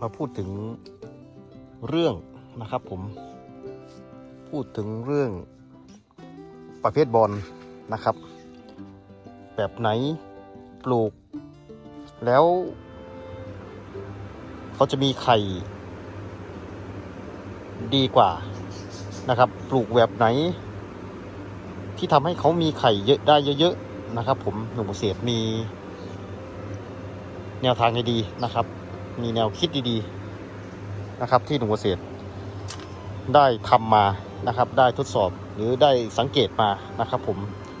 มาพูดถึงเรื่องนะครับผมพูดถึงเรื่องประเภทบอลนะครับ แบบไหนปลูก แล้วเขาจะมีไข่ดีกว่านะครับ ปลูกแบบไหน ที่ทำให้เขามีไข่เยอะได้เยอะๆนะครับ ผมหนุ่มเกษตรมีแนวทางดีนะครับ มีแนวคิดดีๆนะครับ ที่หนุ่มเกษตร ได้ทำมานะครับ ได้ทดสอบหรือได้สังเกตมานะครับ ผม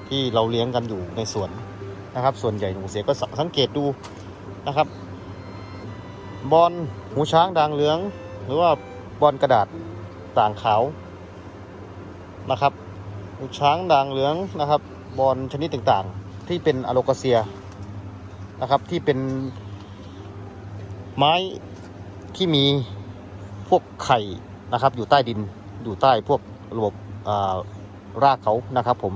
ที่เราเลี้ยงกันอยู่ในสวนนะครับ ส่วนใหญ่หนุ่มเกษตรก็สสังเกตดูนะครับ บอลหูช้างด่างเหลือง หรือว่าบอลกระดาษต่างขาวนะครับหูช้างด่างเหลืองนะครับ บอลชนิดต่างๆ ที่เป็นอะโลกาเซียนะครับที่เป็น ไม้ที่มีพวกไข่นะครับ อยู่ใต้ดินอยู่ใต้พวกระบบอ่ารากเขานะครับ ผม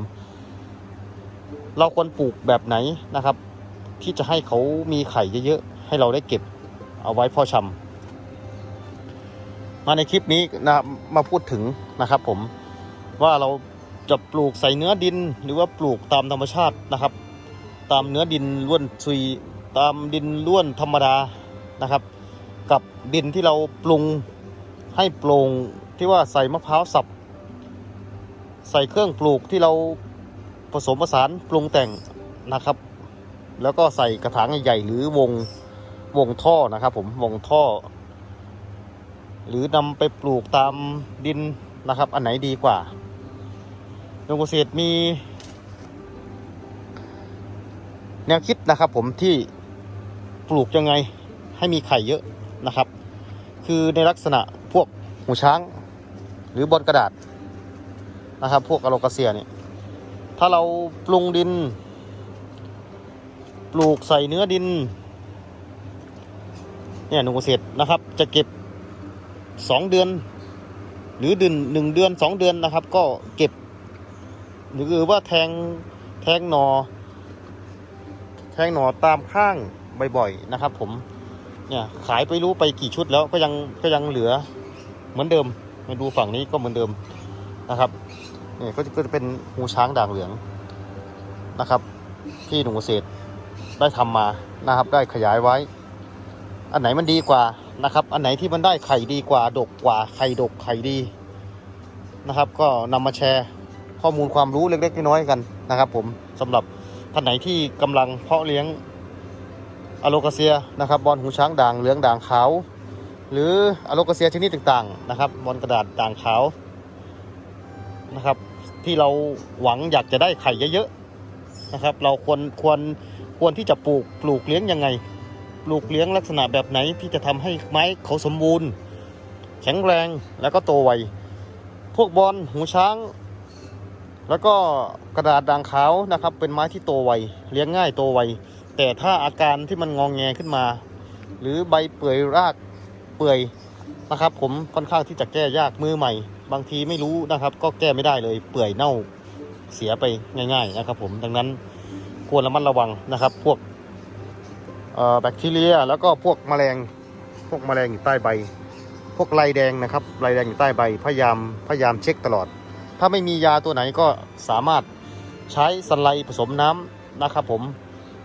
เราควรปลูกแบบไหนนะครับ ที่จะให้เขามีไข่เยอะๆให้เราได้เก็บเอาไว้พ่อชำมาในคลิปนี้นะมาพูดถึงนะครับ ผมว่าเราจะปลูกใส่เนื้อดินหรือว่าปลูกตามธรรมชาตินะครับ ตามเนื้อดินล้วนซุยตามดินล้วนธรรมดา นะครับ กับดินที่เราปรุงให้โปร่งที่ว่าใส่มะพร้าวสับ ใส่เครื่องปลูกที่เราผสมผสานปรุงแต่งนะครับ แล้วก็ใส่กระถางใหญ่หรือวงวงท่อนะครับผมวงท่อ หรือนำไปปลูกตามดินนะครับ อันไหนดีกว่าโรงเกษตรมี แนวคิดนะครับผมที่ปลูกยังไง ให้มีไข่เยอะนะครับ คือในลักษณะพวกหูช้าง หรือบอลกระดาษนะครับ พวกอะโลกาเซียเนี่ยถ้าเราปรุงดิน ปลูกใส่เนื้อดิน เนี่ยหนุ่มเกษตรนะครับ จะเก็บสองเดือน หรือเดือนหนึ่งเดือนสองเดือนนะครับ ก็เก็บ หรือว่าแทงแทงหนอ แทงหนอตามข้างบ่อยๆนะครับผม เนี่ยขายไปรู้ไปกี่ชุดแล้วก็ยังก็ยังเหลือเหมือนเดิมมาดูฝั่งนี้ก็เหมือนเดิมนะครับนี่ก็จะก็จะเป็นหูช้างด่างเหลืองนะครับ ที่หนุ่มเกษตรได้ทำมานะครับ ได้ขยายไว้ อันไหนมันดีกว่านะครับ อันไหนที่มันได้ไข่ดีกว่า ดกกว่าไข่ดกไข่ดีนะครับ ก็นำมาแชร์ข้อมูลความรู้เล็กๆน้อยๆกันนะครับ ผมสำหรับท่านไหนที่กำลังเพาะเลี้ยง อะโลกาเซียนะครับบอลหูช้างด่างเหลืองด่างขาว หรืออะโลกาเซียชนิดต่างๆนะครับบอลกระดาษด่างขาวนะครับที่เราหวังอยากจะได้ไข่เยอะๆนะครับเราควรควรควรที่จะปลูกปลูกเลี้ยงยังไง ปลูกเลี้ยงลักษณะแบบไหนที่จะทำให้ไม้เขาสมบูรณ์ แข็งแรงแล้วก็โตไวพวกบอลหูช้าง แล้วก็กระดาษด่างขาวนะครับเป็นไม้ที่โตไวเลี้ยงง่ายโตไว แต่ถ้าอาการที่มันงองแงขึ้นมา หรือใบเปื่อยรากเปื่อยนะครับ ผมค่อนข้างที่จะแก้ยากมือใหม่ บางทีไม่รู้นะครับ ก็แก้ไม่ได้เลยเปื่อยเน่าเสียไปง่าย ๆ นะครับ ผมดังนั้นควรระมัดระวังนะครับ พวกแบคทีเรีย แล้วก็พวกแมลงพวกแมลงอยู่ใต้ใบ พวกไรแดงนะครับไรแดงอยู่ใต้ใบพยายามพยายามเช็คตลอด ถ้าไม่มียาตัวไหนก็สามารถใช้สไลผสมน้ำนะครับผม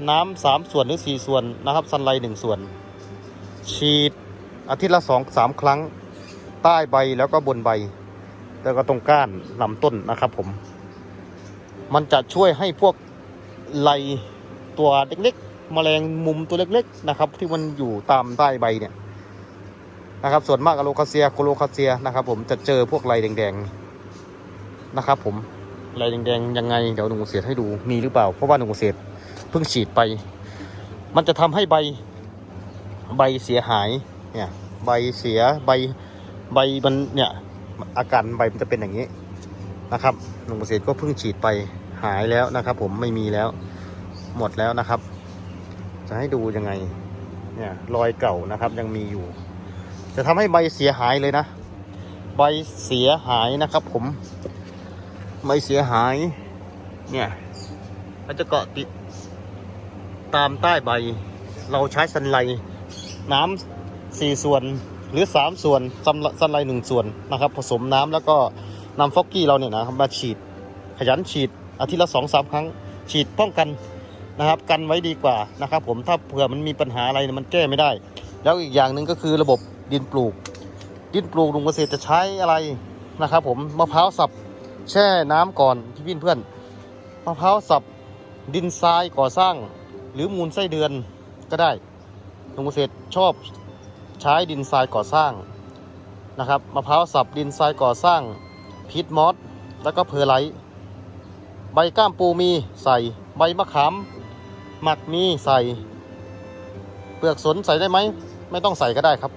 น้ำสามส่วนหรือสี่ส่วนนะครับซันไลหนึ่งส่วน ฉีดอาทิตย์ละสองสามครั้ง ใต้ใบแล้วก็บนใบ แล้วก็ตรงก้านลำต้นนะครับผม มันจะช่วยให้พวกไลตัวเล็กๆแมลงมุมตัวเล็กๆนะครับ ที่มันอยู่ตามใต้ใบเนี่ยนะครับ ส่วนมากอะโลคาเซียโคโลคาเซียนะครับ ผมจะเจอพวกไลแดงๆนะครับ ผมลายแดงๆยังไง เดี๋ยวหนุ่มเกษตรให้ดูมีหรือเปล่า เพราะว่าหนุ่มเกษตร เพิ่งฉีดไป มันจะทำให้ใบใบเสียหายเนี่ยใบเสียใบใบมันเนี่ยอาการใบมันจะเป็นอย่างนี้นะครับหนุ่มเกษตรก็เพิ่งฉีดไปหายแล้วนะครับ ผมไม่มีแล้วหมดแล้วนะครับ จะให้ดูยังไงเนี่ยรอยเก่านะครับยังมีอยู่ จะทำให้ใบเสียหายเลยนะ ใบเสียหายนะครับ ผมใบเสียหายเนี่ยมันจะเกาะติด ตามใต้ใบ เราใช้สันไลน้ำสี่ส่วนหรือสามส่วนสันสันไลหนึ่งส่วนนะครับ ผสมน้ำแล้วก็นำฟอกกี้เราเนี่ยนะครับมาฉีดขยันฉีดอาทิตย์ละสองสามครั้ง ฉีดป้องกันนะครับ กันไว้ดีกว่านะครับ ผมถ้าเผื่อมันมีปัญหาอะไรมันแก้ไม่ได้ แล้วอีกอย่างหนึ่งก็คือระบบดินปลูก ดินปลูกลุงเกษตรจะใช้อะไรนะครับ ผมมะพร้าวสับแช่น้ำก่อนพี่พี่เพื่อนมะพร้าวสับดินทรายก่อสร้าง หรือมูลไส้เดือนก็ได้ลุงเกษตรชอบใช้ดินทรายก่อสร้างนะครับมะพร้าวสับดินทรายก่อสร้างพีทมอสแล้วก็เพอร์ไลท์ใบก้ามปูมีใส่ใบมะขามหมักมีใส่ เปลือกสนใส่ได้ไหมไม่ต้องใส่ก็ได้ครับ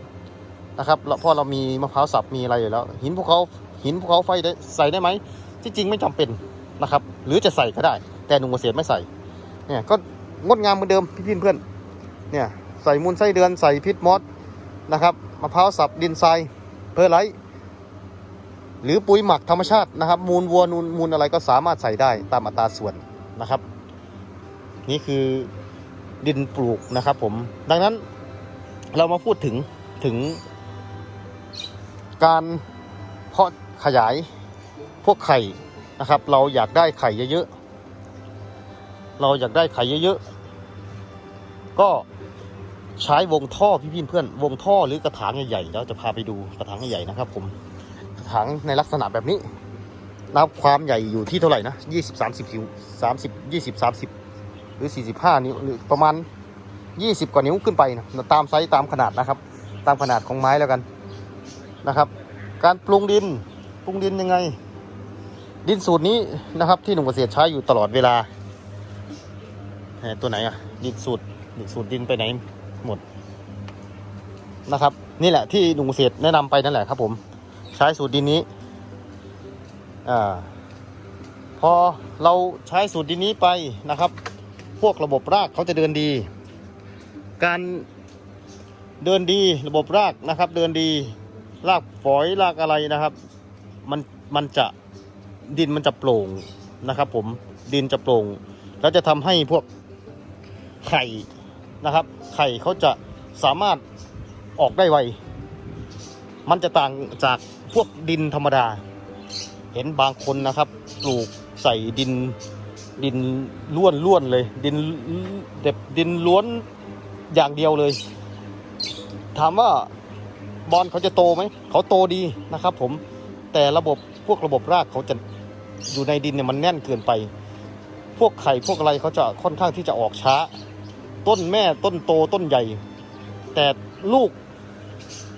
นะครับเพราะเรามีมะพร้าวสับมีอะไรอยู่แล้ว หินภูเขาหินภูเขาไฟได้ใส่ได้ไหมที่จริงไม่จำเป็นนะครับ หรือจะใส่ก็ได้ แต่หนุ่มเกษตรไม่ใส่เนี่ยก็ งดงามเหมือนเดิมพี่เพื่อนเนี่ยใส่มูลไส้เดือนใส่พิษมอสนะครับมะพร้าวสับดินทรายเพอร์ไลท์หรือปุ๋ยหมักธรรมชาตินะครับ มูลวัวนูนมูลอะไรก็สามารถใส่ได้ตามอัตราส่วนนะครับ นี่คือดินปลูกนะครับผมดังนั้นเรามาพูดถึงถึง การเพาะขยายพวกไข่นะครับ เราอยากได้ไข่เยอะๆ เราอยากได้ไข่เยอะๆ ก็ใช้วงท่อพี่พี่เพื่อน วงท่อหรือกระถางใหญ่ๆเราจะพาไปดูกระถางใหญ่ๆนะครับ ผมกระถางในลักษณะแบบนี้นับความใหญ่อยู่ที่เท่าไหร่นะยี่สิบสามสิบนิ้วสามสิบยี่สิบสามสิบหรือ45นิ้วหรือประมาณ20กว่านิ้วขึ้นไปนะตามไซส์ตามขนาดนะครับ ตามขนาดของไม้แล้วกันนะครับ การปรุงดินปรุงดินยังไง ดินสูตรนี้นะครับที่หนุ่มเกษตรใช้อยู่ตลอดเวลา ตัวไหนอะดินสูตรดินสูตรดินไปไหนหมดนะครับ นี่แหละที่หนุ่มเกษตรแนะนำไปนั่นแหละครับ ผม ใช้สูตรดินนี้อ่าพอเราใช้สูตรดินนี้ไปนะครับ พวกระบบรากเขาจะเดินดี การเดินดีระบบรากนะครับ เดินดีรากฝอยรากอะไรนะครับ มันมันจะดินมันจะโปร่งนะครับ ผมดินจะโปร่งแล้วจะทำให้พวก ไข่นะครับ ไข่เขาจะสามารถออกได้ไว มันจะต่างจากพวกดินธรรมดา เห็นบางคนนะครับ ปลูกใส่ดินดินล้วนล้วนเลย ดินเด็บดินล้วนอย่างเดียวเลย ถามว่าบอลเขาจะโตไหม เขาโตดีนะครับ ผม แต่ระบบพวกระบบรากเขาจะอยู่ในดินเนี่ยมันแน่นเกินไป พวกไข่พวกอะไรเขาจะค่อนข้างที่จะออกช้า ต้นแม่ต้นโตต้นใหญ่ แต่ลูก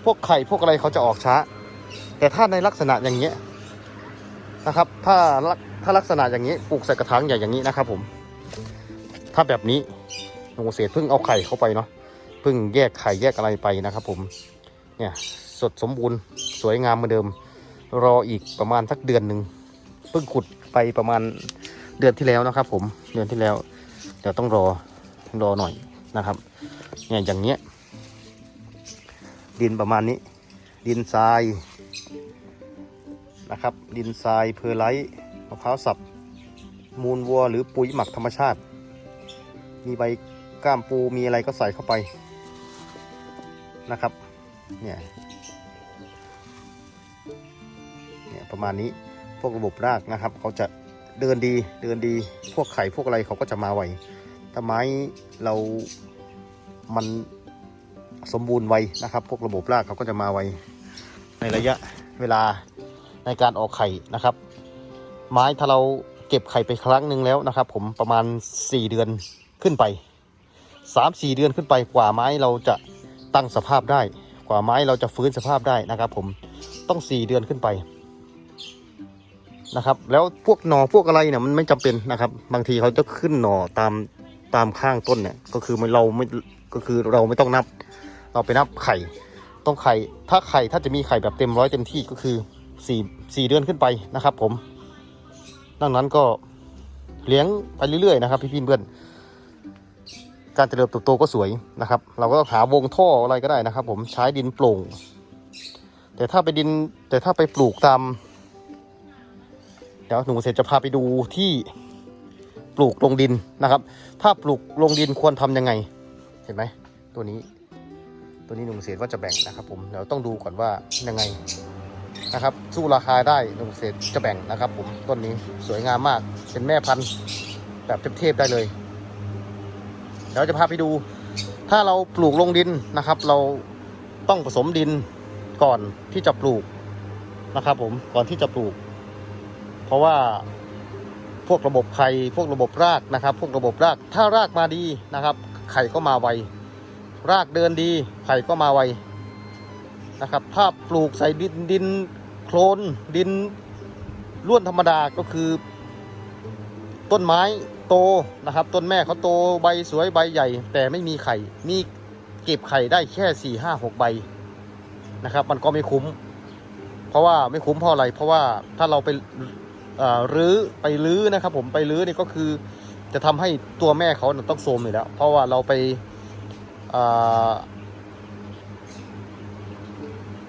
พวกไข่พวกอะไรเขาจะออกช้า แต่ถ้าในลักษณะอย่างเงี้ยนะครับ ถ้าลักถ้าลักษณะอย่างนี้ปลูกใส่กระถางใหญ่อย่างนี้นะครับ ผม ถ้าแบบนี้หนูเกษตรเพิ่งเอาไข่เข้าไปเนาะเพิ่งแยกไข่แยกอะไรไปนะครับ ผมเนี่ยสดสมบูรณ์สวยงามเหมือนเดิม รออีกประมาณสักเดือนหนึ่งเพิ่งขุดไปประมาณเดือนที่แล้วนะครับ ผมเดือนที่แล้วเดี๋ยวต้องรอ รอหน่อยนะครับเนี่ยอย่างเงี้ยดินประมาณนี้ ดินทรายนะครับ ดินทรายเพอร์ไลท์มะพร้าวสับ มูลวัวหรือปุ๋ยหมักธรรมชาติ มีใบก้ามปูมีอะไรก็ใส่เข้าไปนะครับเนี่ยเนี่ยประมาณนี้พวกระบบรากนะครับ เขาจะเดินดีเดินดีพวกไข่พวกอะไรเขาก็จะมาไว ถ้าไม้เรามันสมบูรณ์ไวนะครับ พวกระบบรากเขาก็จะมาไวในระยะเวลาในการออกไข่นะครับ ไม้ถ้าเราเก็บไข่ไปครั้งหนึ่งแล้วนะครับ ผมประมาณ 4 เดือนขึ้นไป 3-4 เดือนขึ้นไปกว่าไม้เราจะตั้งสภาพได้ กว่าไม้เราจะฟื้นสภาพได้นะครับ ผมต้อง 4 เดือนขึ้นไปนะครับ แล้วพวกหนอพวกอะไรเนี่ยมันไม่จำเป็นนะครับ บางทีเขาจะขึ้นหนอตาม ตามข้างต้นเนี่ย ก็คือมันเราไม่ก็คือเราไม่ต้องนับ เราไปนับไข่ ต้องไข่ ถ้าไข่ถ้าจะมีไข่แบบเต็มร้อยเต็มที่ก็คือสี่สี่เดือนขึ้นไปนะครับ ผม ดังนั้นก็เลี้ยงไปเรื่อยๆนะครับ พี่พี่เพื่อนการเจริญเติบโตก็สวยนะครับ เราก็ต้องหาวงท่ออะไรก็ได้นะครับ ผมใช้ดินโปร่ง แต่ถ้าไปดินแต่ถ้าไปปลูกตามเดี๋ยวหนูเสร็จจะพาไปดูที่ ปลูกลงดินนะครับ ถ้าปลูกลงดินควรทำยังไง เห็นไหมตัวนี้ ตัวนี้หนุ่มเศษว่าจะแบ่งนะครับ ผมเดี๋ยวต้องดูก่อนว่ายังไงนะครับสู้ราคาได้หนุ่มเศษจะแบ่งนะครับ ผมต้นนี้สวยงามมากเป็นแม่พันธุ์แบบเทพๆได้เลยเดี๋ยวจะพาไปดู ถ้าเราปลูกลงดินนะครับ เราต้องผสมดินก่อนที่จะปลูกนะครับ ผมก่อนที่จะปลูก เพราะว่า พวกระบบไข่พวกระบบรากนะครับ พวกระบบรากถ้ารากมาดีนะครับ ไข่ก็มาไวรากเดินดี ไข่ก็มาไวนะครับถ้าปลูกใส่ดินดินโคลนดินล้วนธรรมดาก็คือ ต้นไม้โตนะครับ ต้นแม่เขาโตใบสวยใบใหญ่ แต่ไม่มีไข่มีเก็บไข่ได้แค่สี่ห้าหกใบนะครับ มันก็ไม่คุ้ม เพราะว่าไม่คุ้มเพราะอะไร เพราะว่าถ้าเราไป รื้อไปรื้อนะครับ ผมไปรื้อนี่ก็คือจะทำให้ตัวแม่เขาต้องโทมอยู่แล้ว เพราะว่าเราไป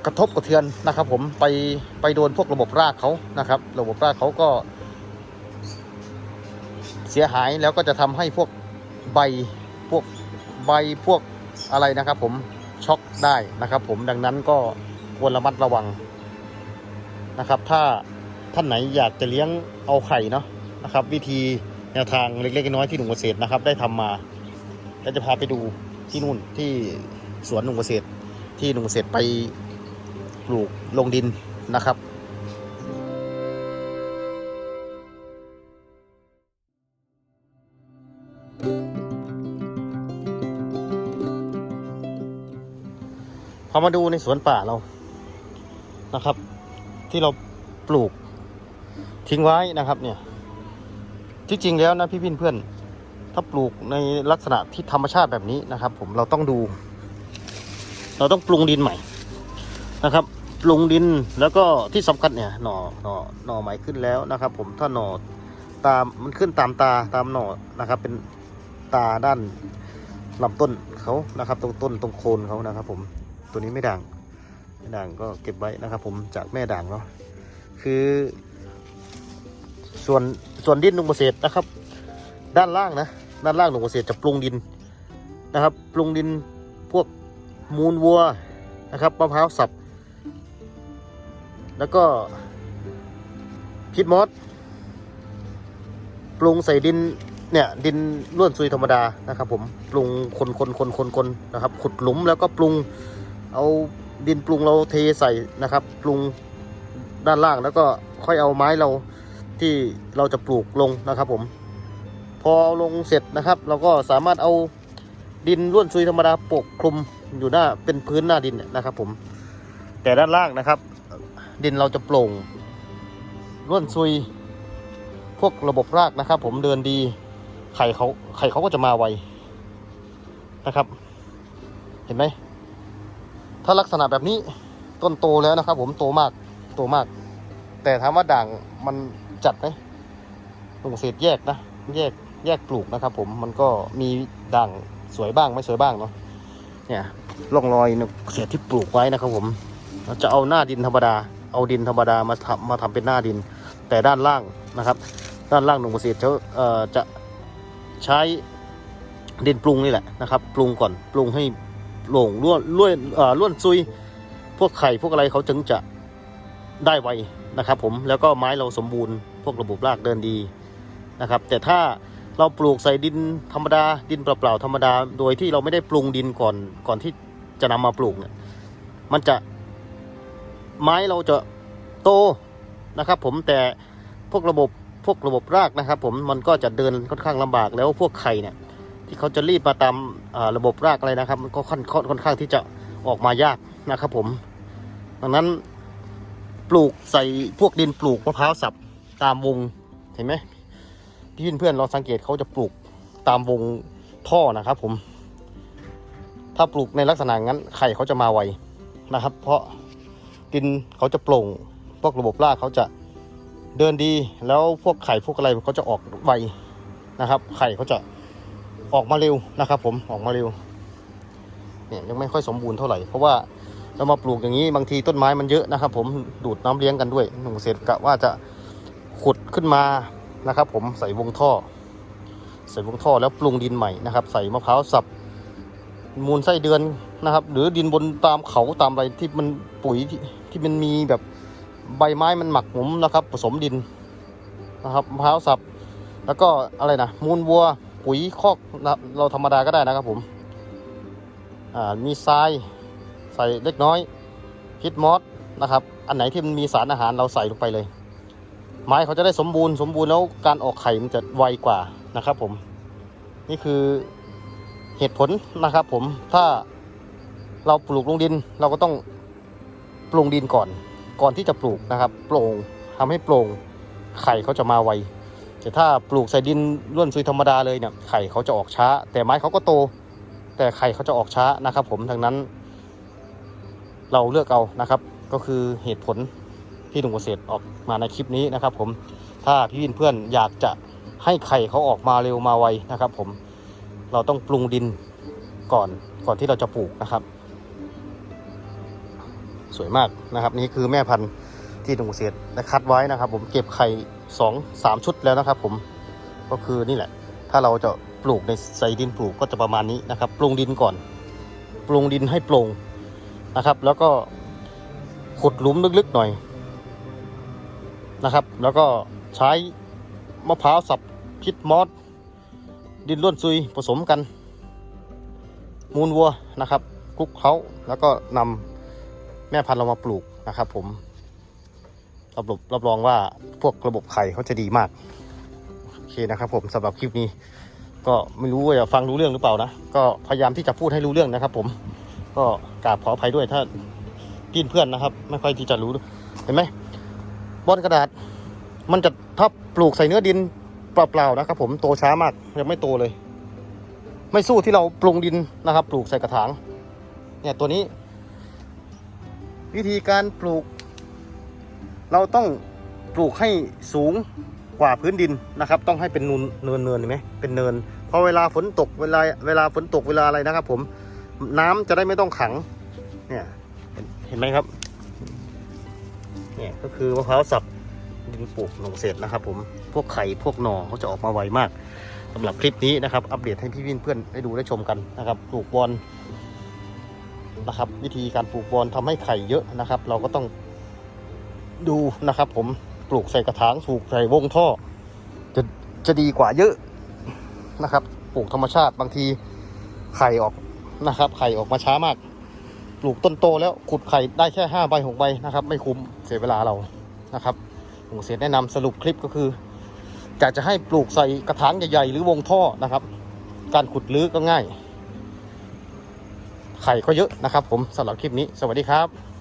กระทบกระเทือนนะครับ ผมไปไปโดนพวกระบบรากเขานะครับ ระบบรากเขาก็ เสียหายแล้วก็จะทำให้พวกใบพวกใบพวกอะไรนะครับ ผมช็อกได้นะครับ ผมดังนั้นก็ควรระมัดระวังนะครับ ถ้า ท่านไหนอยากจะเลี้ยงเอาไข่เนาะนะครับ วิธีแนวทางเล็กๆน้อยๆที่หนุ่มเกษตรนะครับ ได้ทำมาก็จะพาไปดูที่นู่นที่สวนหนุ่มเกษตร ที่หนุ่มเกษตรไปปลูกลงดินนะครับพอมาดูในสวนป่าเรานะครับ ที่เราปลูก ทิ้งไว้นะครับเนี่ยที่จริงแล้วนะพี่พี่เพื่อน ถ้าปลูกในลักษณะที่ธรรมชาติแบบนี้นะครับ ผมเราต้องดู เราต้องปรุงดินใหม่นะครับปรุงดินแล้วก็ที่สำคัญเนี่ยหน่อหน่อหน่อใหม่ขึ้นแล้วนะครับ ผมถ้าหน่อตามมันขึ้นตามตาตามหน่อนะครับ เป็นตาด้านลำต้นเขานะครับ ตรงต้นตรงโคนเขานะครับ ผมตัวนี้ไม่ด่างไม่ด่างก็เก็บไว้นะครับ ผมจากแม่ด่างเนาะคือ ส่วนส่วนดินหนุ่มเกษตรนะครับ ด้านล่างนะ ด้านล่างหนุ่มเกษตรจะปรุงดินนะครับปรุงดินพวกมูลวัวนะครับมะพร้าวสับ แล้วก็พิษมอสปรุงใส่ดินเนี่ยดินล้วนซุยธรรมดานะครับ ผมปรุงคนคนคนคนคนนะครับ ขุดหลุมแล้วก็ปรุงเอาดินปรุงเราเทใส่นะครับ ปรุงด้านล่างแล้วก็ค่อยเอาไม้เรา ที่เราจะปลูกลงนะครับผม พอลงเสร็จนะครับ เราก็สามารถเอาดินล้วนซุยธรรมดาปกคลุมอยู่หน้าเป็นพื้นหน้าดินนะครับผม แต่ด้านล่างนะครับ ดินเราจะโปร่งล้วนซุย พวกระบบรากนะครับ ผมเดินดีไข่เขาไข่เขาก็จะมาไวนะครับ เห็นไหมถ้าลักษณะแบบนี้ต้นโตแล้วนะครับ ผมโตมากโตมาก แต่ถามว่าด่างมัน จัดไหมลงเศษแยกนะ แยกแยกปลูกนะครับผมมันก็มีด่างสวยบ้างไม่สวยบ้างเนาะเนี่ยร่องรอยเศษที่ปลูกไว้นะครับผมเราจะเอาหน้าดินธรรมดา เอาดินธรรมดามาทำมาทำเป็นหน้าดิน แต่ด้านล่างนะครับ ด้านล่างหนุ่มเกษตรเขาเอ่อจะใช้ดินปรุงนี่แหละนะครับ ปรุงก่อนปรุงให้โหล่งล้วนล้วนเอ่อล้วนซุย พวกไข่พวกอะไรเขาจึงจะได้ไวนะครับ ผมแล้วก็ไม้เราสมบูรณ์ พวกระบบรากเดินดีนะครับ แต่ถ้าเราปลูกใส่ดินธรรมดาดินเปล่าๆธรรมดา โดยที่เราไม่ได้ปรุงดินก่อนก่อนที่จะนำมาปลูกเนี่ยมันจะไม้เราจะโตนะครับ ผมแต่พวกระบบพวกระบบรากนะครับ ผมมันก็จะเดินค่อนข้างลำบากแล้วพวกไข่เนี่ย ที่เขาจะรีดมาตามระบบรากอะไรนะครับ มันก็ค่อนค่อนค่อนข้างที่จะออกมายากนะครับ ผม ดังนั้นปลูกใส่พวกดินปลูกมะพร้าวสับ ตามวงเห็นไหมพี่เพื่อนๆเราสังเกตเขาจะปลูกตามวงท่อนะครับ ผม ถ้าปลูกในลักษณะงั้นไข่เขาจะมาไวนะครับ เพราะดินเขาจะโปร่งพวกระบบรากเขาจะเดินดีแล้วพวกไข่พวกอะไรเขาจะออกไวนะครับ ไข่เขาจะออกมาเร็วนะครับ ผมออกมาเร็วเนี่ยยังไม่ค่อยสมบูรณ์เท่าไหร่เพราะว่าเรามาปลูกอย่างนี้บางทีต้นไม้มันเยอะนะครับ ผมดูดน้ำเลี้ยงกันด้วยหนุ่งเสร็จกะว่าจะ ขุดขึ้นมานะครับ ผมใส่วงท่อ ใส่วงท่อแล้วปรุงดินใหม่นะครับ ใส่มะพร้าวสับมูลไส้เดือนนะครับ หรือดินบนตามเขาตามอะไรที่มันปุ๋ยที่ที่มันมีแบบใบไม้มันหมักหมมนะครับ ผสมดินนะครับมะพร้าวสับ แล้วก็อะไรนะมูลวัวปุ๋ยคอกนะเราธรรมดาก็ได้นะครับผมอ่ามีทรายใส่เล็กน้อยพิษมอสนะครับ อันไหนที่มันมีสารอาหารเราใส่ลงไปเลย ไม้เขาจะได้สมบูรณ์สมบูรณ์แล้วการออกไข่มันจะไวกว่านะครับ ผม นี่คือเหตุผลนะครับ ผมถ้าเราปลูกลงดินเราก็ต้องปรุงดินก่อน ก่อนที่จะปลูกนะครับ โปร่งทำให้โปร่งไข่เขาจะมาไวแต่ถ้าปลูกใส่ดินร่วนซุยธรรมดาเลยเนี่ยไข่เขาจะออกช้า แต่ไม้เขาก็โต แต่ไข่เขาจะออกช้านะครับ ผมดังนั้น เราเลือกเอานะครับ ก็คือเหตุผลที่หนุ่มเกษตรออก มาในคลิปนี้นะครับ ผมถ้าพี่วินเพื่อนอยากจะให้ไข่เขาออกมาเร็วมาไวนะครับ ผมเราต้องปรุงดินก่อนก่อนที่เราจะปลูกนะครับ สวยมากนะครับ นี่คือแม่พันธุ์ที่หนุ่มเกษตรได้คัดไว้นะครับ ผมเก็บไข่สองสามชุดแล้วนะครับ ผมก็คือนี่แหละ ถ้าเราจะปลูกในใส่ดินปลูกก็จะประมาณนี้นะครับ ปรุงดินก่อน ปรุงดินให้โปร่งนะครับ แล้วก็ขุดหลุมลึกๆหน่อย นะครับ แล้วก็ใช้มะพร้าวสับพิษมอสดินร่วนซุยผสมกัน มูลวัวนะครับคลุกเคล้าแล้วก็นำแม่พันธุ์เรามาปลูกนะครับ ผมรับรองรับรองว่าพวกระบบไข่เขาจะดีมากโอเคนะครับ ผมสำหรับคลิปนี้ ก็ไม่รู้ว่าจะฟังรู้เรื่องหรือเปล่านะก็พยายามที่จะพูดให้รู้เรื่องนะครับ ผมก็กราบขออภัยด้วยถ้าพี่เพื่อนนะครับ ไม่ค่อยที่จะรู้เห็นไหม บอนกระดาษ มันจะถ้าปลูกใส่เนื้อดินเปล่าๆนะครับผมโตช้ามากยังไม่โตเลย ไม่สู้ที่เราปรุงดินนะครับ ปลูกใส่กระถาง เนี่ยตัวนี้ วิธีการปลูก เราต้องปลูกให้สูงกว่าพื้นดินนะครับ ต้องให้เป็นนูนเนินเนินเห็นไหมเป็นเนินพอเวลาฝนตกเวลาเวลาฝนตกเวลาอะไรนะครับ ผมน้ำจะได้ไม่ต้องขัง เนี่ยเห็นไหมครับ เนี่ยก็คือมะพร้าวสับดินปลูกลงเสร็จนะครับ ผมพวกไข่พวกหน่อเขาจะออกมาไวมากสำหรับคลิปนี้นะครับ อัปเดตให้พี่วินเพื่อนได้ดูได้ชมกันนะครับปลูกบอลนะครับ วิธีการปลูกบอลทำให้ไข่เยอะนะครับ เราก็ต้องดูนะครับ ผมปลูกใส่กระถางปลูกใส่วงท่อ จะจะดีกว่าเยอะนะครับ ปลูกธรรมชาติบางทีไข่ออกนะครับ ไข่ออกมาช้ามาก ลูกต้นโตแล้วขุดไข่ได้แค่ห้าใบ6ใบนะครับ ไม่คุ้มเสียเวลาเรานะครับผมเสียแนะนำสรุปคลิปก็คืออยากจะให้ปลูกใส่กระถางใหญ่ๆหรือวงท่อนะครับ การขุดลื้อก็ง่าย ไข่ก็เยอะนะครับ ผมสำหรับคลิปนี้ สวัสดีครับ